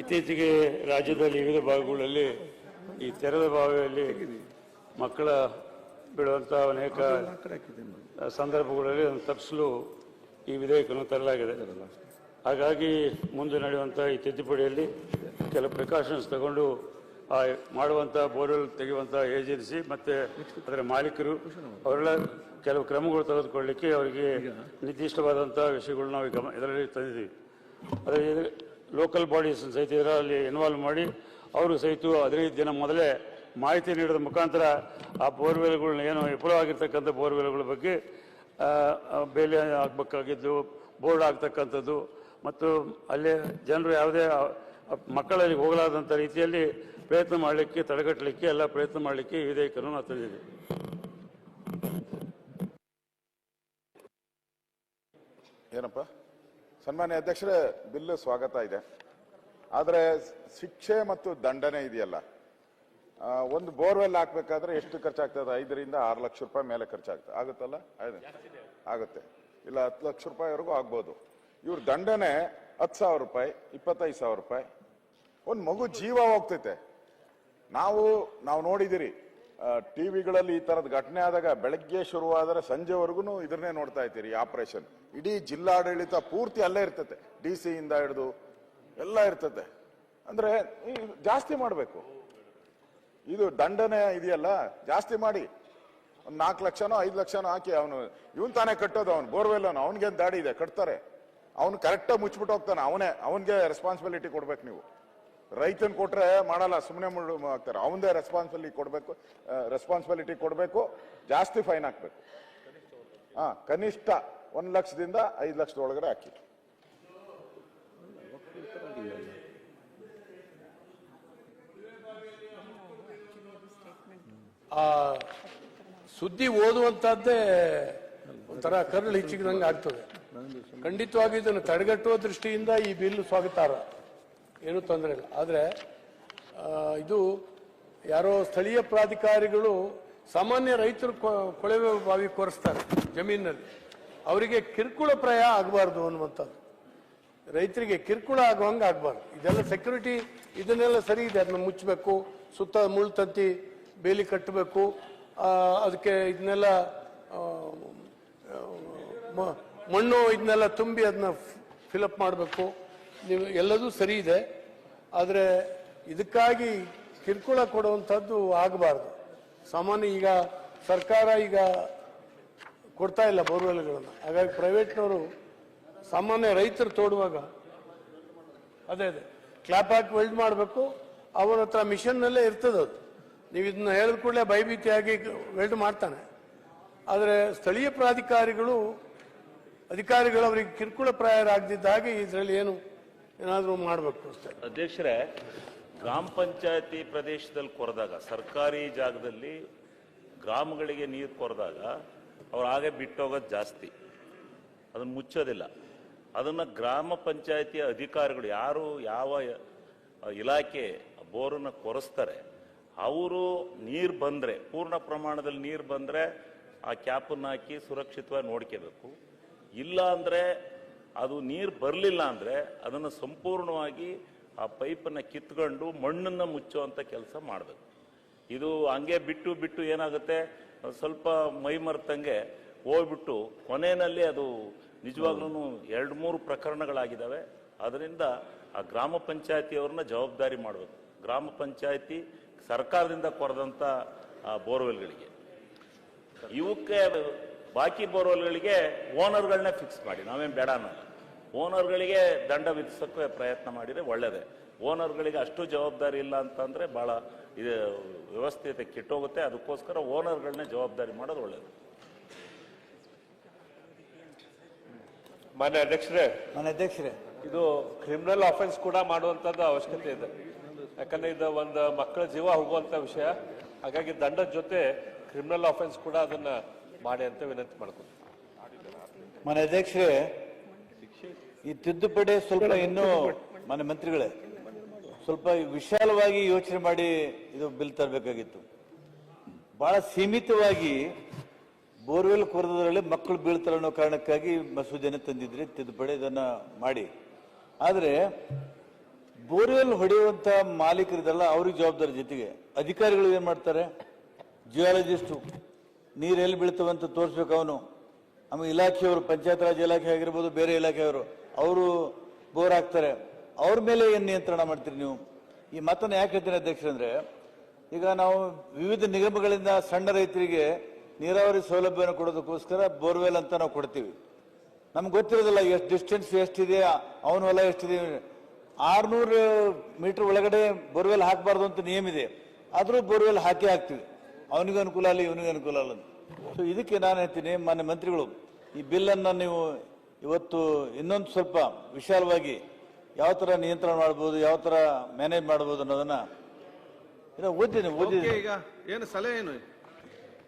ಇತ್ತೀಚೆಗೆ ರಾಜ್ಯದಲ್ಲಿ ವಿವಿಧ ಭಾಗಗಳಲ್ಲಿ ಈ ತೆರೆದ ಬಾವಿಯಲ್ಲಿ ಮಕ್ಕಳ ಬೀಳುವಂಥ ಅನೇಕ ಸಂದರ್ಭಗಳಲ್ಲಿ ತಪ್ಪಿಸಲು ಈ ವಿಧೇಯಕವನ್ನು ತರಲಾಗಿದೆ. ಹಾಗಾಗಿ ಮುಂದೆ ನಡೆಯುವಂಥ ಈ ತಿದ್ದುಪಡಿಯಲ್ಲಿ ಕೆಲವು ಪ್ರಿಕಾಷನ್ಸ್ ತಗೊಂಡು ಆ ಮಾಡುವಂಥ ಬೋರ್ವೆಲ್ ತೆಗೆಯುವಂಥ ಏಜೆನ್ಸಿ ಮತ್ತು ಅದರ ಮಾಲೀಕರು ಅವರೆಲ್ಲ ಕೆಲವು ಕ್ರಮಗಳು ತೆಗೆದುಕೊಳ್ಳಲಿಕ್ಕೆ ಅವರಿಗೆ ನಿರ್ದಿಷ್ಟವಾದಂಥ ವಿಷಯಗಳು ನಾವು ಗಮ, ಇದರಲ್ಲಿ ತಂದಿದ್ದೀವಿ. ಅದೇ ಲೋಕಲ್ ಬಾಡೀಸ್ ಸಹಿತ ಇದರಲ್ಲಿ ಇನ್ವಾಲ್ವ್ ಮಾಡಿ, ಅವರು ಸಹಿತ ಹದಿನೈದು ದಿನ ಮೊದಲೇ ಮಾಹಿತಿ ನೀಡಿದ ಮುಖಾಂತರ ಆ ಬೋರ್ವೆಲ್ಗಳನ್ನ ಏನು ವಿಫಲವಾಗಿರ್ತಕ್ಕಂಥ ಬೋರ್ವೆಲ್ಗಳ ಬಗ್ಗೆ ಬೇಲಿ ಆಗಬೇಕಾಗಿದ್ದು, ಬೋರ್ಡ್ ಆಗ್ತಕ್ಕಂಥದ್ದು, ಮತ್ತು ಅಲ್ಲಿ ಜನರು ಯಾವುದೇ ಮಕ್ಕಳಲ್ಲಿ ಹೋಗಲಾದಂಥ ರೀತಿಯಲ್ಲಿ ಪ್ರಯತ್ನ ಮಾಡಲಿಕ್ಕೆ, ತಡೆಗಟ್ಟಲಿಕ್ಕೆ ಎಲ್ಲ ಪ್ರಯತ್ನ ಮಾಡಲಿಕ್ಕೆ ಈ ವಿಧೇಯಕವನ್ನು ನಾವು ತಂದಿದ್ದೀವಿ. ಏನಪ್ಪ? ಸನ್ಮಾನ್ಯ ಅಧ್ಯಕ್ಷರೇ ಬಿಲ್ ಸ್ವಾಗತ ಇದೆ. ಆದರೆ ಶಿಕ್ಷೆ ಮತ್ತು ದಂಡನೆ ಇದೆಯಲ್ಲ. ಒಂದು ಬೋರ್ವೆಲ್ ಹಾಕ್ಬೇಕಾದ್ರೆ ಎಷ್ಟು ಖರ್ಚಾಗ್ತದೆ? ಐದರಿಂದ ಆರು ಲಕ್ಷ ರೂಪಾಯಿ ಮೇಲೆ ಖರ್ಚಾಗ್ತದೆ. ಆಗುತ್ತಲ್ಲ. ಆಗುತ್ತೆ. ಇಲ್ಲ, ಹತ್ತು ಲಕ್ಷ ರೂಪಾಯಿವರೆಗೂ ಆಗ್ಬೋದು. ಇವ್ರ ದಂಡನೆ ಹತ್ತು ಸಾವಿರ ರೂಪಾಯಿ, ಇಪ್ಪತ್ತೈದು ಸಾವಿರ ರೂಪಾಯಿ. ಒಂದು ಮಗು ಜೀವ ಹೋಗ್ತೈತೆ. ನಾವು ನಾವು ನೋಡಿದಿರಿ. ಟಿವಿಗಳಲ್ಲಿ ಈ ತರದ ಘಟನೆ ಆದಾಗ ಬೆಳಗ್ಗೆ ಶುರುವಾದರೆ ಸಂಜೆವರೆಗೂ ಇದನ್ನೇ ನೋಡ್ತಾ ಇದ್ದೀರಿ ಆಪರೇಷನ್. ಇಡೀ ಜಿಲ್ಲಾಡಳಿತ ಪೂರ್ತಿ ಅಲ್ಲೇ ಇರ್ತತೆ, ಡಿ ಇಂದ ಹಿಡಿದು ಎಲ್ಲ ಇರ್ತತೆ. ಅಂದ್ರೆ ಜಾಸ್ತಿ ಮಾಡಬೇಕು. ಇದು ದಂಡನೆ ಇದೆಯಲ್ಲ, ಜಾಸ್ತಿ ಮಾಡಿ. ಒಂದು ನಾಲ್ಕು ಲಕ್ಷನೋ, ಐದು ಲಕ್ಷನೋ ಹಾಕಿ ಅವನು, ಇವನ್ ತಾನೇ ಕಟ್ಟೋದು, ಅವನು ಬೋರ್ವೆಲ್ ಅವನು ಅವನಿಗೆ ದಾಡಿ ಇದೆ, ಕಟ್ತಾರೆ. ಅವನು ಕರೆಕ್ಟಾಗಿ ಮುಚ್ಚಿಬಿಟ್ಟು ಹೋಗ್ತಾನೆ, ಅವನೇ, ಅವನಿಗೆ ರೆಸ್ಪಾನ್ಸಿಬಿಲಿಟಿ ಕೊಡ್ಬೇಕು ನೀವು. ರೈತನ್ ಕೊಟ್ರೆ ಮಾಡಲ್ಲ ಸುಮ್ಮನೆ ಮುಳ್ಳು ಅವಂದೇ ರೆಸ್ಪಾನ್ಸಿಬಿಲಿಟಿ ಕೊಡಬೇಕು ರೆಸ್ಪಾನ್ಸಿಬಿಲಿಟಿ ಕೊಡಬೇಕು, ಜಾಸ್ತಿ ಫೈನ್ ಹಾಕ್ಬೇಕು. ಹಾ, ಕನಿಷ್ಠ ಒಂದ್ ಲಕ್ಷದಿಂದ ಐದು ಲಕ್ಷದ ಒಳಗಡೆ ಹಾಕಿ. ಆ, ಸುದ್ದಿ ಓದುವಂತದ್ದೇ ಒಂಥರ ಕರಳು ಹೆಚ್ಚಿದಂಗೆ ಆಗ್ತದೆ. ಖಂಡಿತವಾಗಿ ಇದನ್ನು ತಡೆಗಟ್ಟುವ ದೃಷ್ಟಿಯಿಂದ ಈ ಬಿಲ್ ಸ್ವಾಗತಾರ್ಹ. ಏನೂ ತೊಂದರೆ ಇಲ್ಲ. ಆದರೆ ಇದು ಯಾರೋ ಸ್ಥಳೀಯ ಪ್ರಾಧಿಕಾರಿಗಳು ಸಾಮಾನ್ಯ ರೈತರು ಕೊಳವೆ ಬಾವಿ ಕೊರೆಸ್ತಾರೆ ಜಮೀನಿನಲ್ಲಿ. ಅವರಿಗೆ ಕಿರುಕುಳ ಪ್ರಾಯ ಆಗಬಾರ್ದು ಅನ್ನುವಂಥದ್ದು. ರೈತರಿಗೆ ಕಿರುಕುಳ ಆಗುವಂಗೆ ಆಗಬಾರ್ದು. ಇದೆಲ್ಲ ಸೆಕ್ಯೂರಿಟಿ ಇದನ್ನೆಲ್ಲ ಸರಿ ಇದೆ. ಅದನ್ನ ಮುಚ್ಚಬೇಕು, ಸುತ್ತ ಮುಳ್ಳು ತಂತಿ, ಬೇಲಿ ಕಟ್ಟಬೇಕು ಅದಕ್ಕೆ ಇದನ್ನೆಲ್ಲ ಮಣ್ಣು ಇದನ್ನೆಲ್ಲ ತುಂಬಿ ಅದನ್ನ ಫಿಲಪ್ ಮಾಡಬೇಕು. ನೀವು ಎಲ್ಲದೂ ಸರಿ ಇದೆ, ಆದರೆ ಇದಕ್ಕಾಗಿ ಕಿರುಕುಳ ಕೊಡುವಂಥದ್ದು ಆಗಬಾರ್ದು. ಸಾಮಾನ್ಯ ಈಗ ಸರ್ಕಾರ ಈಗ ಕೊಡ್ತಾ ಇಲ್ಲ ಬೋರ್ವೆಲ್ಗಳನ್ನು. ಹಾಗಾಗಿ ಪ್ರೈವೇಟ್ನವರು ಸಾಮಾನ್ಯ ರೈತರು ತೋಡುವಾಗ ಅದೇ ಅದೇ. ಕ್ಲಾಪ್ ಹಾಕಿ ವೆಲ್ಡ್ ಮಾಡಬೇಕು, ಅವರ ಹತ್ರ ಮಿಷನ್ನಲ್ಲೇ ಇರ್ತದೆ ಅದು. ನೀವು ಇದನ್ನ ಹೇಳಿದ ಕೂಡಲೇ ಭಯಭೀತಿಯಾಗಿ ವೆಲ್ಡ್ ಮಾಡ್ತಾನೆ. ಆದರೆ ಸ್ಥಳೀಯ ಪ್ರಾಧಿಕಾರಿಗಳು, ಅಧಿಕಾರಿಗಳು ಅವರಿಗೆ ಕಿರುಕುಳ ಪ್ರಾಯರಾಗದಿದ್ದಾಗಿ ಇದರಲ್ಲಿ ಏನು ಏನಾದರೂ ಮಾಡಬೇಕು ಅಷ್ಟೇ. ಅಧ್ಯಕ್ಷರೇ, ಗ್ರಾಮ ಪಂಚಾಯತಿ ಪ್ರದೇಶದಲ್ಲಿ ಕೊರೆದಾಗ, ಸರ್ಕಾರಿ ಜಾಗದಲ್ಲಿ ಗ್ರಾಮಗಳಿಗೆ ನೀರು ಕೊರೆದಾಗ ಅವ್ರು ಹಾಗೆ ಬಿಟ್ಟೋಗೋದು ಜಾಸ್ತಿ. ಅದನ್ನು ಮುಚ್ಚೋದಿಲ್ಲ. ಅದನ್ನು ಗ್ರಾಮ ಪಂಚಾಯತಿಯ ಅಧಿಕಾರಿಗಳು ಯಾರು ಯಾವ ಇಲಾಖೆ ಬೋರನ್ನು ಕೊರೆಸ್ತಾರೆ, ಅವರು ನೀರು ಬಂದರೆ, ಪೂರ್ಣ ಪ್ರಮಾಣದಲ್ಲಿ ನೀರು ಬಂದರೆ ಆ ಕ್ಯಾಪನ್ನು ಹಾಕಿ ಸುರಕ್ಷಿತವಾಗಿ ನೋಡ್ಕೋಬೇಕು. ಇಲ್ಲ ಅಂದರೆ ಅದು ನೀರು ಬರಲಿಲ್ಲ ಅಂದರೆ ಅದನ್ನು ಸಂಪೂರ್ಣವಾಗಿ ಆ ಪೈಪನ್ನು ಕಿತ್ಕೊಂಡು ಮಣ್ಣನ್ನು ಮುಚ್ಚುವಂಥ ಕೆಲಸ ಮಾಡಬೇಕು. ಇದು ಹಂಗೆ ಬಿಟ್ಟು ಬಿಟ್ಟು ಏನಾಗುತ್ತೆ? ಸ್ವಲ್ಪ ಮೈ ಮರ್ತಂಗೆ ಹೋಗ್ಬಿಟ್ಟು ಕೊನೆಯಲ್ಲಿ ಅದು ನಿಜವಾಗ್ಲೂ ಎರಡು ಮೂರು ಪ್ರಕರಣಗಳಾಗಿದ್ದಾವೆ ಅದರಿಂದ ಆ ಗ್ರಾಮ ಪಂಚಾಯತಿಯವ್ರನ್ನ ಜವಾಬ್ದಾರಿ ಮಾಡಬೇಕು. ಗ್ರಾಮ ಪಂಚಾಯತಿ ಸರ್ಕಾರದಿಂದ ಕೊರೆದಂಥ ಬೋರ್ವೆಲ್ಗಳಿಗೆ. ಇವಕ್ಕೆ ಬಾಕಿ ಬೋರ್ವೆಲ್ಗಳಿಗೆ ಓನರ್ಗಳನ್ನ ಫಿಕ್ಸ್ ಮಾಡಿ. ನಾವೇನು ಬೇಡ ಅನ್ನಲ್ಲ. ಓನರ್ಗಳಿಗೆ ದಂಡ ವಿಧಿಸೋಕ್ಕೆ ಪ್ರಯತ್ನ ಮಾಡಿದರೆ ಒಳ್ಳೆಯದೇ ಓನರ್ಗಳಿಗೆ ಅಷ್ಟು ಜವಾಬ್ದಾರಿ ಇಲ್ಲ ಅಂತಂದರೆ ಭಾಳ ಇದು ವ್ಯವಸ್ಥೆ ಕೆಟ್ಟೋಗುತ್ತೆ. ಅದಕ್ಕೋಸ್ಕರ ಓನರ್ಗಳನ್ನೇ ಜವಾಬ್ದಾರಿ ಮಾಡೋದು ಒಳ್ಳೆಯದು ಮಾನ್ಯ ಅಧ್ಯಕ್ಷರೇ ಮಾನ್ಯ ಅಧ್ಯಕ್ಷರೇ. ಇದು ಕ್ರಿಮಿನಲ್ ಆಫೆನ್ಸ್ ಕೂಡ ಮಾಡುವಂಥದ್ದು ಅವಶ್ಯಕತೆ ಇದೆ. ಯಾಕಂದ್ರೆ ಇದು ಒಂದು ಮಕ್ಕಳ ಜೀವ ಹೋಗುವಂಥ ವಿಷಯ. ಹಾಗಾಗಿ ದಂಡದ ಜೊತೆ ಕ್ರಿಮಿನಲ್ ಆಫೆನ್ಸ್ ಕೂಡ ಅದನ್ನ ಮಾಡಿ ಅಂತ ವಿನಂತಿ ಮಾಡ್ತೀನಿ ಮಾನ್ಯ ಅಧ್ಯಕ್ಷರೇ ಈ ತಿದ್ದುಪಡಿ ಸ್ವಲ್ಪ ಇನ್ನೂ ಮಾನ್ಯ ಮಂತ್ರಿಗಳೇ, ಸ್ವಲ್ಪ ವಿಶಾಲವಾಗಿ ಯೋಚನೆ ಮಾಡಿ ಇದು ಬಿಲ್ ತರಬೇಕಾಗಿತ್ತು. ಬಹಳ ಸೀಮಿತವಾಗಿ ಬೋರ್ವೆಲ್ ಕೊರೆದ್ರಲ್ಲಿ ಮಕ್ಕಳು ಬೀಳ್ತಾರೆ ಅನ್ನೋ ಕಾರಣಕ್ಕಾಗಿ ಮಸೂದೆಯನ್ನು ತಂದಿದ್ರಿ, ತಿದ್ದುಪಡಿ ಇದನ್ನ ಮಾಡಿ. ಆದರೆ ಬೋರ್ವೆಲ್ ಹೊಡೆಯುವಂತ ಮಾಲೀಕರಿದಲ್ಲ ಅವ್ರಿಗೆ ಜವಾಬ್ದಾರಿ ಜೊತೆಗೆ. ಅಧಿಕಾರಿಗಳು ಏನ್ ಮಾಡ್ತಾರೆ? ಜಿಯಾಲಜಿಸ್ಟ್ ನೀರು ಎಲ್ಲಿ ಬೀಳ್ತವಂತ ತೋರಿಸ್ಬೇಕು ಅವನು. ಆಮೇಲೆ ಇಲಾಖೆಯವರು, ಪಂಚಾಯತ್ ರಾಜ್ ಇಲಾಖೆ ಆಗಿರ್ಬೋದು, ಬೇರೆ ಇಲಾಖೆಯವರು. ಅವರು ಬೋರ್ ಆಗ್ತಾರೆ ಅವ್ರ ಮೇಲೆ ಏನು ನಿಯಂತ್ರಣ ಮಾಡ್ತೀರಿ ನೀವು? ಈ ಮಾತನ್ನ ಯಾಕೆ ಹೇಳ್ತೀನಿ ಅಧ್ಯಕ್ಷರಂದ್ರೆ ಈಗ ನಾವು ವಿವಿಧ ನಿಗಮಗಳಿಂದ ಸಣ್ಣ ರೈತರಿಗೆ ನೀರಾವರಿ ಸೌಲಭ್ಯವನ್ನು ಕೊಡೋದಕ್ಕೋಸ್ಕರ ಬೋರ್ವೆಲ್ ಅಂತ ನಾವು ಕೊಡ್ತೀವಿ. ನಮ್ಗೆ ಗೊತ್ತಿರೋದಿಲ್ಲ ಎಷ್ಟು ಡಿಸ್ಟೆನ್ಸ್ ಎಷ್ಟಿದೆ, ಅವನ ಹೊಲ ಎಷ್ಟಿದೆ. ಆರ್ನೂರು ಮೀಟರ್ ಒಳಗಡೆ ಬೋರ್ವೆಲ್ ಹಾಕಬಾರ್ದು ಅಂತ ನಿಯಮ ಇದೆ. ಆದರೂ ಬೋರ್ವೆಲ್ ಹಾಕಿ ಹಾಕ್ತೀವಿ. ಅವನಿಗೆ ಅನುಕೂಲ ಅಲ್ಲ, ಇವನಿಗೆ ಅನುಕೂಲ ಅಲ್ಲ ಸೊ ಇದಕ್ಕೆ ನಾನು ಹೇಳ್ತೀನಿ ಮಾನ್ಯ ಮಂತ್ರಿಗಳು, ಈ ಬಿಲ್ಲನ್ನು ನೀವು ಇವತ್ತು ಇನ್ನೊಂದು ಸ್ವಲ್ಪ ವಿಶಾಲವಾಗಿ ಯಾವ ಥರ ನಿಯಂತ್ರಣ ಮಾಡ್ಬೋದು ಯಾವ ಥರ ಮ್ಯಾನೇಜ್ ಮಾಡ್ಬೋದು ಅನ್ನೋದನ್ನ ಏನೋ ಓದಿದ್ದೀನಿ ಓದಿದ್ದೀನಿ. ಈಗ ಏನು ಸಲಹೆ ಏನು?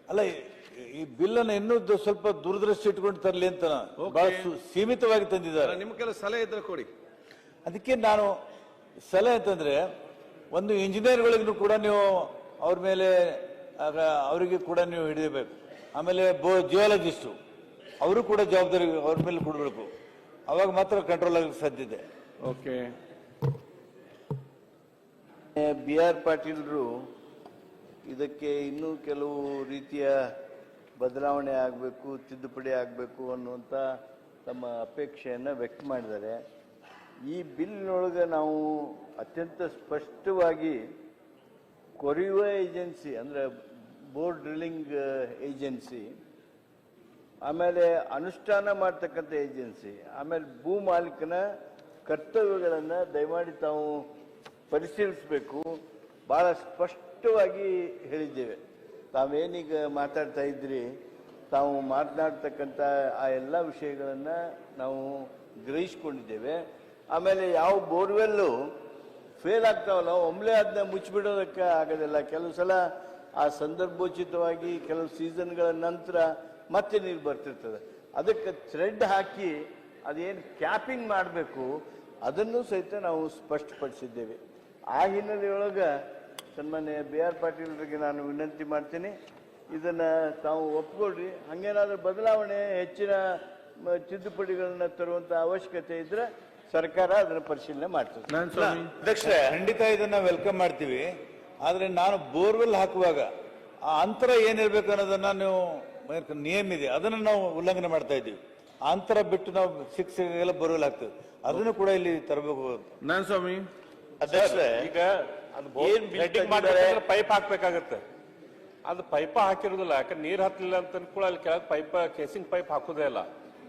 ಅಲ್ಲ ಈ- ಬಿಲ್ಲನ್ನು ಇನ್ನೂ ದ- ಸ್ವಲ್ಪ ದೂರದೃಷ್ಟಿ ಇಟ್ಕೊಂಡು ತರಲಿ ಅಂತ ಬಹಳ ಸು- ಸೀಮಿತವಾಗಿ ತಂದಿದ್ದಾರೆ. ನಿಮ್ ಕೆಲವು ಸಲಹೆ ಇದ್ರೆ ಕೊಡಿ. ಅದಕ್ಕೆ ನಾನು ಸಲಹೆ ಅಂತಂದ್ರೆ ಒಂದು ಇಂಜಿನಿಯರ್ಗಳಿಗೂ ಕೂಡ ನೀವು ಅವ್ರ ಮೇಲೆ ಆಗ ಅವರಿಗೆ ಕೂಡ ನೀವು ಹಿಡಿಯಬೇಕು. ಆಮೇಲೆ ಬೋ ಜಿಯಾಲಜಿಸ್ಟು ಅವರು ಕೂಡ ಜವಾಬ್ದಾರಿ ಅವ್ರ ಮೇಲೆ ಕೊಡಬೇಕು. ಅವಾಗ ಮಾತ್ರ ಕಂಟ್ರೋಲ್ ಆಗಲಿಕ್ಕೆ ಸಾಧ್ಯ ಇದೆ. ಓಕೆ. ಬಿ ಆರ್ ಪಾಟೀಲ್ರು ಇದಕ್ಕೆ ಇನ್ನೂ ಕೆಲವು ರೀತಿಯ ಬದಲಾವಣೆ ಆಗಬೇಕು ತಿದ್ದುಪಡಿ ಆಗಬೇಕು ಅನ್ನುವಂಥ ತಮ್ಮ ಅಪೇಕ್ಷೆಯನ್ನು ವ್ಯಕ್ತ ಮಾಡಿದ್ದಾರೆ. ಈ ಬಿಲ್ನೊಳಗೆ ನಾವು ಅತ್ಯಂತ ಸ್ಪಷ್ಟವಾಗಿ ಕೊರೆಯುವ ಏಜೆನ್ಸಿ ಅಂದರೆ ಬೋರ್ ಡ್ರಿಲ್ಲಿಂಗ್ ಏಜೆನ್ಸಿ ಆಮೇಲೆ ಅನುಷ್ಠಾನ ಮಾಡ್ತಕ್ಕಂಥ ಏಜೆನ್ಸಿ, ಆಮೇಲೆ ಭೂ ಮಾಲೀಕನ ಕರ್ತವ್ಯಗಳನ್ನು ದಯಮಾಡಿ ತಾವು ಪರಿಶೀಲಿಸಬೇಕು. ಭಾಳ ಸ್ಪಷ್ಟವಾಗಿ ಹೇಳಿದ್ದೇವೆ. ತಾವೇನೀಗ ಮಾತಾಡ್ತಾ ಇದ್ರಿ, ತಾವು ಮಾತನಾಡ್ತಕ್ಕಂಥ ಆ ಎಲ್ಲ ವಿಷಯಗಳನ್ನು ನಾವು ಗ್ರಹಿಸ್ಕೊಂಡಿದ್ದೇವೆ. ಆಮೇಲೆ ಯಾವ ಬೋರ್ವೆಲ್ಲು ಫೇಲ್ ಆಗ್ತಾವಲ್ಲ ಒಮ್ಮೆ ಅದನ್ನ ಮುಚ್ಚಿಬಿಡೋದಕ್ಕೆ ಆಗೋದಿಲ್ಲ. ಕೆಲವು ಸಲ ಆ ಸಂದರ್ಭೋಚಿತವಾಗಿ, ಕೆಲವು ಸೀಸನ್ಗಳ ನಂತರ ಮತ್ತೆ ನೀರು ಬರ್ತಿರ್ತದೆ. ಅದಕ್ಕೆ ಥ್ರೆಡ್ ಹಾಕಿ ಅದೇನು ಕ್ಯಾಪಿಂಗ್ ಮಾಡಬೇಕು ಅದನ್ನು ಸಹಿತ ನಾವು ಸ್ಪಷ್ಟಪಡಿಸಿದ್ದೇವೆ. ಆ ಹಿನ್ನೆಲೆಯೊಳಗೆ ಸನ್ಮಾನ್ಯ ಬಿ ಆರ್ ಪಾಟೀಲ್ರಿಗೆ ನಾನು ವಿನಂತಿ ಮಾಡ್ತೀನಿ. ಇದನ್ನು ತಾವು ಒಪ್ಕೊಳ್ರಿ. ಹಾಗೇನಾದ್ರೂ ಬದಲಾವಣೆ ಹೆಚ್ಚಿನ ತಿದ್ದುಪಡಿಗಳನ್ನ ತರುವಂತ ಅವಶ್ಯಕತೆ ಇದ್ರೆ ಸರ್ಕಾರ ಅದನ್ನು ಪರಿಶೀಲನೆ ಮಾಡ್ತದೆ. ನಾನ್ ಸ್ವಾಮಿ. ಅಧ್ಯಕ್ಷರೇ ಖಂಡಿತ ಇದನ್ನ ವೆಲ್ಕಮ್ ಮಾಡ್ತೀವಿ. ಆದ್ರೆ ನಾನು ಬೋರ್ವೆಲ್ ಹಾಕುವಾಗ ಆ ಅಂತರ ಏನಿರ್ಬೇಕು ಅನ್ನೋದನ್ನ ನೀವು ನಿಯಮ ಇದೆ. ಅದನ್ನು ನಾವು ಉಲ್ಲಂಘನೆ ಮಾಡ್ತಾ ಇದ್ದೀವಿ. ಅಂತರ ಬಿಟ್ಟು ನಾವು ಸಿಕ್ಸ್ ಬರೋಲಾಗ್ತದೆ ಅದನ್ನು ಕೂಡ ಇಲ್ಲಿ ತರಬೇಕು ನಾನು ಸ್ವಾಮಿ ಅಧ್ಯಕ್ಷರೇ ಈಗ ಅದು ಪೈಪ್ ಹಾಕ್ಬೇಕಾಗತ್ತೆ. ಅದು ಪೈಪ ಹಾಕಿರೋದಿಲ್ಲ. ಯಾಕಂದ್ರೆ ನೀರು ಹತ್ತಲಿಲ್ಲ ಅಂತ ಕೂಡ ಅಲ್ಲಿ ಕೆಳಗೆ ಪೈಪ್ ಕೇಸಿಂಗ್ ಪೈಪ್ ಹಾಕೋದೇ ಇಲ್ಲ.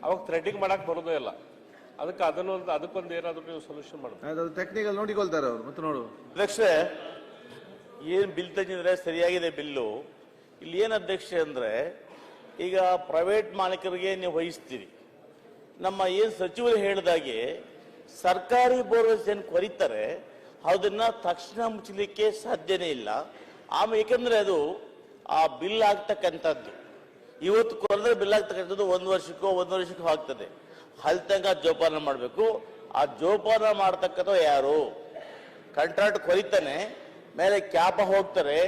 ಅವಾಗ ಥ್ರೆಡಿಂಗ್ ಮಾಡಕ್ ಬರೋದೇ ಇಲ್ಲ. ಅದಕ್ಕೆ ಅದನ್ನೊಂದು ಅದಕ್ಕೊಂದು ಏನಾದ್ರು ನೀವು ಸೊಲ್ಯೂಷನ್ ಮಾಡಬೇಕು. ಅದು ಟೆಕ್ನಿಕಲ್ ನೋಡಿಕೊಳ್ತಾರೆ ಅವ್ರು. ಮತ್ತೆ ನೋಡು. ಅಧ್ಯಕ್ಷ ಏನ್ ಬಿಲ್ ತಂದಿದ್ರೆ ಸರಿಯಾಗಿದೆ ಬಿಲ್ಲು. ಇಲ್ಲಿ ಏನ್ ಅಧ್ಯಕ್ಷ ಅಂದ್ರೆ ಈಗ ಪ್ರೈವೇಟ್ ಮಾಲೀಕರಿಗೆ ನೀವು ವಹಿಸ್ತೀರಿ. ನಮ್ಮ ಏನು ಸಚಿವರು ಹೇಳಿದಾಗೆ ಸರ್ಕಾರಿ ಬೋರ್ವೆಲ್ಸ್ ಏನು ಕೊರಿತಾರೆ, ಅದನ್ನ ತಕ್ಷಣ ಮುಚ್ಚಲಿಕ್ಕೆ ಸಾಧ್ಯನೇ ಇಲ್ಲ. ಆಮೇಲೆ ಏಕೆಂದ್ರೆ ಅದು ಆ ಬಿಲ್ ಆಗ್ತಕ್ಕಂಥದ್ದು. ಇವತ್ತು ಕೊರೆದ್ರೆ ಬಿಲ್ ಆಗ್ತಕ್ಕಂಥದ್ದು ಒಂದು ವರ್ಷಕ್ಕೋ ಒಂದು ವರ್ಷಕ್ಕೋ ಆಗ್ತದೆ. ಅಲ್ಲಿ ತನಕ ಜೋಪಾನ ಮಾಡಬೇಕು. ಆ ಜೋಪಾನ ಮಾಡ್ತಕ್ಕಂಥ ಯಾರು? ಕಾಂಟ್ರಾಕ್ಟ್ ಕೊರಿತಾನೆ, ಮೇಲೆ ಕ್ಯಾಪ್ ಹೋಗ್ತಾರೆ.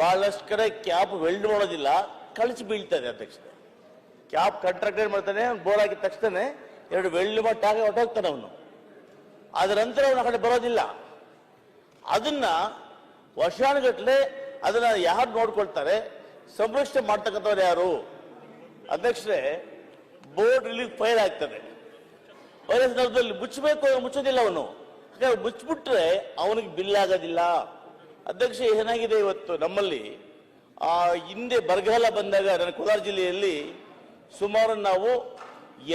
ಬಹಳಷ್ಟು ಕಡೆ ಕ್ಯಾಪ್ ವೆಲ್ಡ್ ಮಾಡೋದಿಲ್ಲ. ಕಳಿಸಿ ಬೀಳ್ತದೆ ಅಧ್ಯಕ್ಷ ಕ್ಯಾಬ್ ಕಾಂಟ್ರಾಕ್ಟ್ ಏನ್ ಮಾಡ್ತಾನೆ ಬೋರ್ ಹಾಕಿದ ತಕ್ಷಣ ಎರಡು ವೆಳ್ಳು ಮಟ್ಟ ಹಾಕಿ ಹೊಟ್ಟೋಗ್ತಾನೆ ಅವನು. ಅದರ ನಂತರ ಅವನು ಆ ಕಡೆ ಬರೋದಿಲ್ಲ. ಅದನ್ನ ವರ್ಷಾನುಗಟ್ಟಲೆ ಅದನ್ನ ಯಾರು ನೋಡ್ಕೊಳ್ತಾರೆ? ಸಂರಕ್ಷಣೆ ಮಾಡ್ತಕ್ಕಂಥವ್ರು ಯಾರು? ಅಧ್ಯಕ್ಷರೇ, ಬೋರ್ಡ್ ರಿಲೀಫ್ ಫೈಲ್ ಆಗ್ತದೆ. ಒಳ್ಳೆ ಸಂದರ್ಭದಲ್ಲಿ ಮುಚ್ಚಬೇಕು ಮುಚ್ಚೋದಿಲ್ಲ ಅವನು. ಮುಚ್ಚಿಬಿಟ್ರೆ ಅವನಿಗೆ ಬಿಲ್ ಆಗೋದಿಲ್ಲ. ಅಧ್ಯಕ್ಷ ಏನಾಗಿದೆ ಇವತ್ತು ನಮ್ಮಲ್ಲಿ? ಆ ಹಿಂದೆ ಬರಗಾಲ ಬಂದಾಗ ನನ್ನ ಕೋಲಾರ ಜಿಲ್ಲೆಯಲ್ಲಿ ಸುಮಾರು ನಾವು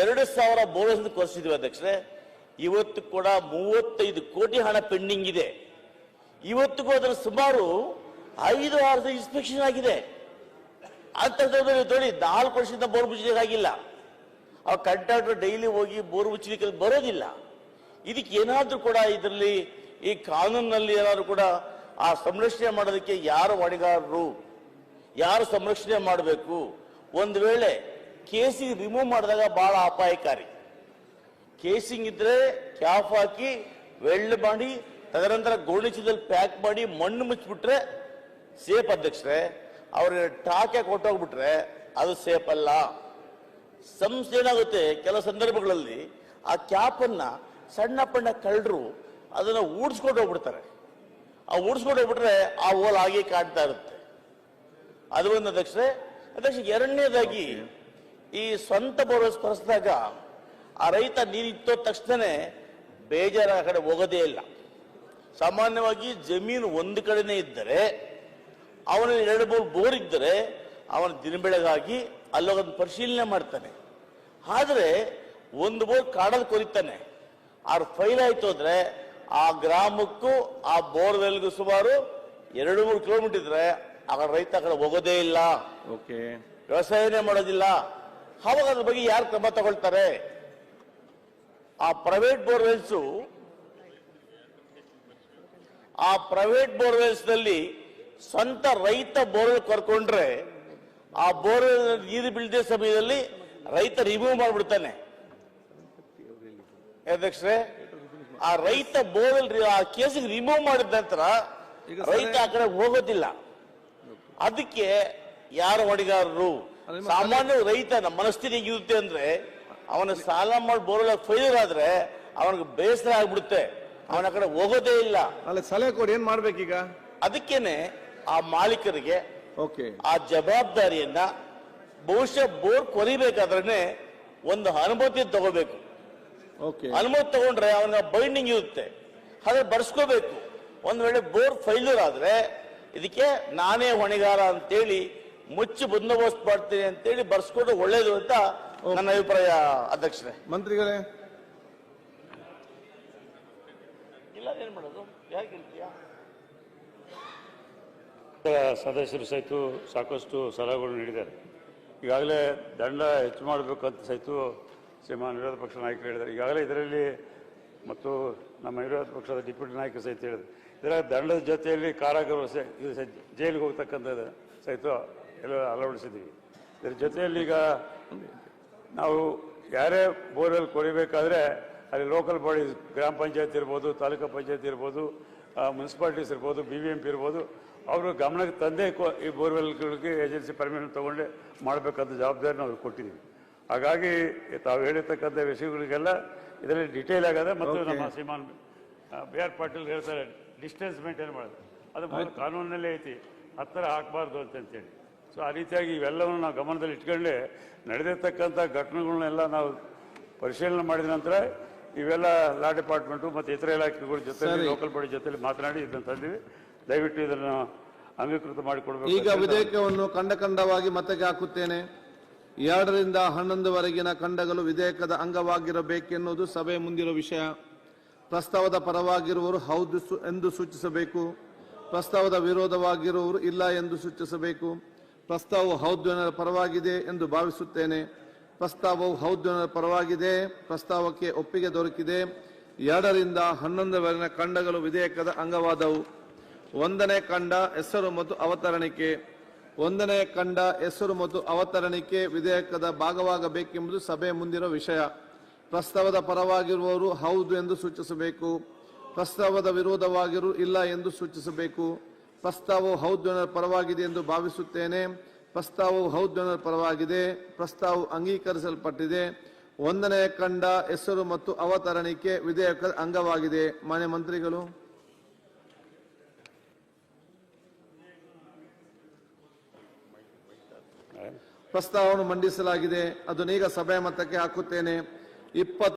ಎರಡು ಸಾವಿರ ಬೋರ್ವೆಲ್ಸ್ ಕೊರಿಸಿದ್ವಿ ಅಧ್ಯಕ್ಷರೇ. ಇವತ್ತು ಕೂಡ ಮೂವತ್ತೈದು ಕೋಟಿ ಹಣ ಪೆಂಡಿಂಗ್ ಇದೆ. ಇವತ್ತಿಗೂ ಅದರ ಸುಮಾರು ಐದು ಆರು ಇನ್ಸ್ಪೆಕ್ಷನ್ ಆಗಿದೆ. ಅಂತ ನೋಡಿ, ನಾಲ್ಕು ವರ್ಷದಿಂದ ಬೋರ್ ಮುಚ್ಚಲಿಕ್ಕೆ ಆಗಿಲ್ಲ ಆ ಕಂಟ್ರಾಕ್ಟರ್ ಡೈಲಿ ಹೋಗಿ ಬೋರ್ ಮುಚ್ಚಲಿಕ್ಕೆ ಬರೋದಿಲ್ಲ. ಇದಕ್ಕೆ ಏನಾದರೂ ಕೂಡ ಇದರಲ್ಲಿ ಈ ಕಾನೂನಿನಲ್ಲಿ ಏನಾದರೂ ಕೂಡ ಆ ಸಂರಕ್ಷಣೆ ಮಾಡೋದಕ್ಕೆ ಯಾರು ಹೊಣೆಗಾರರು? ಯಾರು ಸಂರಕ್ಷಣೆ ಮಾಡಬೇಕು? ಒಂದು ವೇಳೆ ಕೇಸಿಂಗ್ ರಿಮೂವ್ ಮಾಡಿದಾಗ ಬಹಳ ಅಪಾಯಕಾರಿ. ಕೇಸಿಂಗ್ ಇದ್ರೆ ಕ್ಯಾಪ್ ಹಾಕಿ ವೆಲ್ಡ್ ಮಾಡಿ, ತದನಂತರ ಗೋಣಿಚದಲ್ಲಿ ಪ್ಯಾಕ್ ಮಾಡಿ, ಮಣ್ಣು ಮುಚ್ಚಿಬಿಟ್ರೆ ಸೇಫ್ ಅಧ್ಯಕ್ಷರೇ. ಅವ್ರಿಗೆ ಟಾಕೆ ಕೊಟ್ಟೋಗ್ಬಿಟ್ರೆ ಅದು ಸೇಫ್ ಅಲ್ಲ. ಸಂಸ್ಥೆ ಏನಾಗುತ್ತೆ? ಕೆಲವು ಸಂದರ್ಭಗಳಲ್ಲಿ ಆ ಕ್ಯಾಪ್ ಅನ್ನ ಸಣ್ಣ ಪಣ್ಣ ಕಳ್ಳರು ಅದನ್ನ ಊಡ್ಸ್ಕೊಂಡು ಹೋಗ್ಬಿಡ್ತಾರೆ. ಆ ಊಡ್ಸ್ಕೊಂಡು ಹೋಗ್ಬಿಟ್ರೆ ಆ ಓಲ್ ಹಾಗೆ ಕಾಣ್ತಾ ಇರುತ್ತೆ. ಅದು ಒಂದು ಅಧ್ಯಕ್ಷರೇ ಅಧ್ಯಕ್ಷ ಎರಡನೇದಾಗಿ ಈ ಸ್ವಂತ ಬೋರ್ವೆಲ್ ಕೊರೆಸಿದಾಗ ಆ ರೈತ ನೀರಿತ್ತೋ ತಕ್ಷಣನೇ ತಕ್ಷಣ ಬೇಜಾರ ಆ ಕಡೆ ಹೋಗೋದೇ ಇಲ್ಲ. ಸಾಮಾನ್ಯವಾಗಿ ಜಮೀನು ಒಂದು ಕಡೆನೇ ಇದ್ದರೆ ಅವನ ಎರಡು ಮೂರು ಬೋರ್ ಇದ್ದರೆ ಅವನ ದಿನ ಬೆಳಗಾಗಿ ಅಲ್ಲೊಂದು ಪರಿಶೀಲನೆ ಮಾಡ್ತಾನೆ. ಆದರೆ ಒಂದು ಬೋರ್ ಕಾಡಲ್ಲಿ ಕೊರಿತಾನೆ. ಆರು ಫೈಲ್ ಆಯ್ತು ಅಂದ್ರೆ ಆ ಗ್ರಾಮಕ್ಕೂ ಆ ಬೋರ್ವೆಲ್ಗೂ ಸುಮಾರು ಎರಡು ಮೂರು ಕಿಲೋಮೀಟರ್ ಇದ್ರೆ ಆ ಕಡೆ ರೈತ ಕಡೆ ಹೋಗೋದೇ ಇಲ್ಲ. ಓಕೆ. ವ್ಯವಸಾಯನೇ ಮಾಡೋದಿಲ್ಲ. ಅವಾಗ ಅದ್ರ ಬಗ್ಗೆ ಯಾರು ಕ್ರಮ ತಗೊಳ್ತಾರೆ? ಆ ಪ್ರೈವೇಟ್ ಬೋರ್ವೆಲ್ಸ್ ಆ ಪ್ರೈವೇಟ್ ಬೋರ್ವೆಲ್ಸ್ನಲ್ಲಿ ಸ್ವಂತ ರೈತ ಬೋರ್ವೆಲ್ ಕರ್ಕೊಂಡ್ರೆ ಆ ಬೋರ್ವೆಲ್ ನೀರು ಬೀಳದೆ ಸಮಯದಲ್ಲಿ ರೈತ ರಿಮೂವ್ ಮಾಡಿಬಿಡ್ತಾನೆ. ಅಧ್ಯಕ್ಷರೇ? ಆ ರೈತ ಬೋರ್ವೆಲ್ ಆ ಕೇಸಿಗೆ ರಿಮೂವ್ ಮಾಡಿದ ನಂತರ ರೈತ ಆ ಕಡೆ ಹೋಗೋದಿಲ್ಲ. ಅದಕ್ಕೆ ಯಾರು ಹೊಣೆಗಾರರು? ಸಾಮಾನ್ಯ ರೈತ ನಮ್ಮ ಮನಸ್ಥಿತಿ ಹೇಗಿರುತ್ತೆ ಅಂದ್ರೆ ಅವನ ಸಾಲ ಮಾಡಿ ಬೋರ್ವೆಲ್ ಫೈಲರ್ ಆದ್ರೆ ಅವನಿಗೆ ಬೇಸರ ಆಗ್ಬಿಡುತ್ತೆ. ಅವನ ಕಡೆ ಹೋಗೋದೇ ಇಲ್ಲ. ಅಲ್ಲ ಸಲಹೆ ಕೊಡಿ ಏನ್ ಮಾಡ್ಬೇಕೀಗ? ಅದಕ್ಕೇನೆ ಆ ಮಾಲೀಕರಿಗೆ ಓಕೆ. ಆ ಜವಾಬ್ದಾರಿಯನ್ನ ಬಹುಶಃ ಬೋರ್ ಕೊರಿಬೇಕಾದ್ರೆ ಒಂದು ಅನುಮತಿ ತಗೋಬೇಕು. ಓಕೆ. ಅನುಮತಿ ತಗೊಂಡ್ರೆ ಅವನ ಬೈಂಡಿಂಗ್ ಇರುತ್ತೆ. ಹಾಗೆ ಬರ್ಸ್ಕೋಬೇಕು. ಒಂದ್ ವೇಳೆ ಬೋರ್ ಫೈಲ್ಯೂರ್ ಆದ್ರೆ ಇದಕ್ಕೆ ನಾನೇ ಹೊಣೆಗಾರ ಅಂತೇಳಿ ಮುಚ್ಚಿ ಬಂದೋಬಸ್ತ್ ಮಾಡ್ತೀನಿ ಅಂತೇಳಿ ಬರ್ಸ್ಕೊಂಡು ಒಳ್ಳೇದು ಅಂತ ನನ್ನ ಅಭಿಪ್ರಾಯ ಅಧ್ಯಕ್ಷರೇ. ಮಂತ್ರಿಗಳೇ. ಇಲ್ಲ ಏನ್ ಮಾಡೋದು? ಯಾಕೆ ಸದಸ್ಯರು ಸಹಿತ ಸಾಕಷ್ಟು ಸಲಹೆಗಳು ನೀಡಿದ್ದಾರೆ. ಈಗಾಗಲೇ ದಂಡ ಹೆಚ್ಚು ಮಾಡಬೇಕು ಅಂತ ಸಹಿತ ಶ್ರೀಮಾನ್ ವಿರೋಧ ಪಕ್ಷ ನಾಯಕರು ಹೇಳಿದ್ದಾರೆ. ಈಗಾಗಲೇ ಇದರಲ್ಲಿ ಮತ್ತು ನಮ್ಮ ವಿರೋಧ ಪಕ್ಷದ ಡಿಪ್ಯೂಟಿ ನಾಯಕರು ಸಹಿತ ಹೇಳಿದ್ರು ಇದರ ದಂಡದ ಜೊತೆಯಲ್ಲಿ ಕಾರಾಗೃಹ ಜೈಲಿಗೆ ಹೋಗ್ತಕ್ಕಂಥದ್ದು ಸಹಿತ ಎಲ್ಲ ಅಳವಡಿಸಿದ್ದೀವಿ. ಇದರ ಜೊತೆಯಲ್ಲಿ ಈಗ ನಾವು ಯಾರೇ ಬೋರ್ವೆಲ್ ಕೊರಿಬೇಕಾದ್ರೆ ಅಲ್ಲಿ ಲೋಕಲ್ ಬಾಡಿ ಗ್ರಾಮ ಪಂಚಾಯತ್ ಇರ್ಬೋದು ತಾಲೂಕು ಪಂಚಾಯತ್ ಇರ್ಬೋದು ಮುನ್ಸಿಪಾಲ್ಟೀಸ್ ಇರ್ಬೋದು ಬಿ ವಿ ಎಂ ಪಿ ಇರ್ಬೋದು ಅವರು ಗಮನಕ್ಕೆ ತಂದೆ ಕೊ- ಈ ಬೋರ್ವೆಲ್ಗಳಿಗೆ ಏಜೆನ್ಸಿ ಪರ್ಮಿಷನ್ ತೊಗೊಂಡೆ ಮಾಡಬೇಕಂತ ಜವಾಬ್ದಾರಿ ನಾವು ಕೊಟ್ಟಿದ್ದೀವಿ. ಹಾಗಾಗಿ ತಾವು ಹೇಳಿರ್ತಕ್ಕಂಥ ವಿಷಯಗಳಿಗೆಲ್ಲ ಇದರಲ್ಲಿ ಡಿಟೇಲ್ ಆಗದೆ ಮತ್ತು ನಮ್ಮ ಸೀಮಾನ್ ಬಿ ಆರ್ ಪಾಟೀಲ್ ಹೇಳ್ತಾರೆ ಡಿಸ್ಟೆನ್ಸ್ ಮೇಂಟೈನ್ ಮಾಡೋದು. ಅದು ಮೊದಲು ಕಾನೂನಿನಲ್ಲೇ ಐತಿ. ಹತ್ತಿರ ಹಾಕಬಾರ್ದು ಅಂತಂತೇಳಿ. ಸೊ ಆ ರೀತಿಯಾಗಿ ಇವೆಲ್ಲವನ್ನು ನಾವು ಗಮನದಲ್ಲಿ ಇಟ್ಕೊಂಡೇ ನಡೆದಿರ್ತಕ್ಕಂಥ ಘಟನೆಗಳನ್ನೆಲ್ಲ ನಾವು ಪರಿಶೀಲನೆ ಮಾಡಿದ ನಂತರ ಇವೆಲ್ಲ ಲಾ ಡಿಪಾರ್ಟ್ಮೆಂಟು ಮತ್ತು ಇತರ ಇಲಾಖೆಗಳ ಜೊತೆ ಲೋಕಲ್ ಬಾಡಿ ಜೊತೆಲಿ ಮಾತನಾಡಿ ಇದನ್ನು ತಂದಿವಿ. ದಯವಿಟ್ಟು ಇದನ್ನು ಅಂಗೀಕೃತ ಮಾಡಿಕೊಡ್ಬೇಕು ಈಗ ವಿಧೇಯಕವನ್ನು ಕಂಡ ಕಂಡವಾಗಿ ಮತಕ್ಕೆ ಹಾಕುತ್ತೇನೆ. ಎರಡರಿಂದ ಹನ್ನೊಂದುವರೆಗಿನ ಖಂಡಗಳು ವಿಧೇಯಕದ ಅಂಗವಾಗಿರಬೇಕೆನ್ನುವುದು ಸಭೆ ಮುಂದಿರುವ ವಿಷಯ. ಪ್ರಸ್ತಾವದ ಪರವಾಗಿರುವವರು ಹೌದು ಎಂದು ಸೂಚಿಸಬೇಕು. ಪ್ರಸ್ತಾವದ ವಿರೋಧವಾಗಿರುವವರು ಇಲ್ಲ ಎಂದು ಸೂಚಿಸಬೇಕು. ಪ್ರಸ್ತಾವವು ಹೌದು ಪರವಾಗಿದೆ ಎಂದು ಭಾವಿಸುತ್ತೇನೆ. ಪ್ರಸ್ತಾವವು ಹೌದು ಪರವಾಗಿದೆ. ಪ್ರಸ್ತಾವಕ್ಕೆ ಒಪ್ಪಿಗೆ ದೊರಕಿದೆ. ಎರಡರಿಂದ ಹನ್ನೊಂದರವರೆಗಿನ ಖಂಡಗಳು ವಿಧೇಯಕದ ಅಂಗವಾದವು. ಒಂದನೇ ಖಂಡ ಹೆಸರು ಮತ್ತು ಅವತರಣಿಕೆ. ಒಂದನೇ ಖಂಡ ಹೆಸರು ಮತ್ತು ಅವತರಣಿಕೆ ವಿಧೇಯಕದ ಭಾಗವಾಗಬೇಕೆಂಬುದು ಸಭೆ ಮುಂದಿರುವ ವಿಷಯ. ಪ್ರಸ್ತಾವದ ಪರವಾಗಿರುವವರು ಹೌದು ಎಂದು ಸೂಚಿಸಬೇಕು. ಪ್ರಸ್ತಾವದ ವಿರೋಧವಾಗಿರು ಇಲ್ಲ ಎಂದು ಸೂಚಿಸಬೇಕು. ಪ್ರಸ್ತಾವವು ಹೌದು ಎನ್ನುವ ಪರವಾಗಿದೆ ಎಂದು ಭಾವಿಸುತ್ತೇನೆ. ಪ್ರಸ್ತಾವವು ಹೌದು ಎನ್ನುವ ಪರವಾಗಿದೆ. ಪ್ರಸ್ತಾವವು ಅಂಗೀಕರಿಸಲ್ಪಟ್ಟಿದೆ. ಒಂದನೆಯ ಕಂಡ ಹೆಸರು ಮತ್ತು ಅವತರಣಿಕೆ ವಿಧೇಯಕ ಅಂಗವಾಗಿದೆ. ಮಾನ್ಯ ಮಂತ್ರಿಗಳು. ಪ್ರಸ್ತಾವವನ್ನು ಮಂಡಿಸಲಾಗಿದೆ. ಅದನ್ನೀಗ ಸಭೆ ಮತಕ್ಕೆ ಹಾಕುತ್ತೇನೆ. ಇಪ್ಪತ್ತು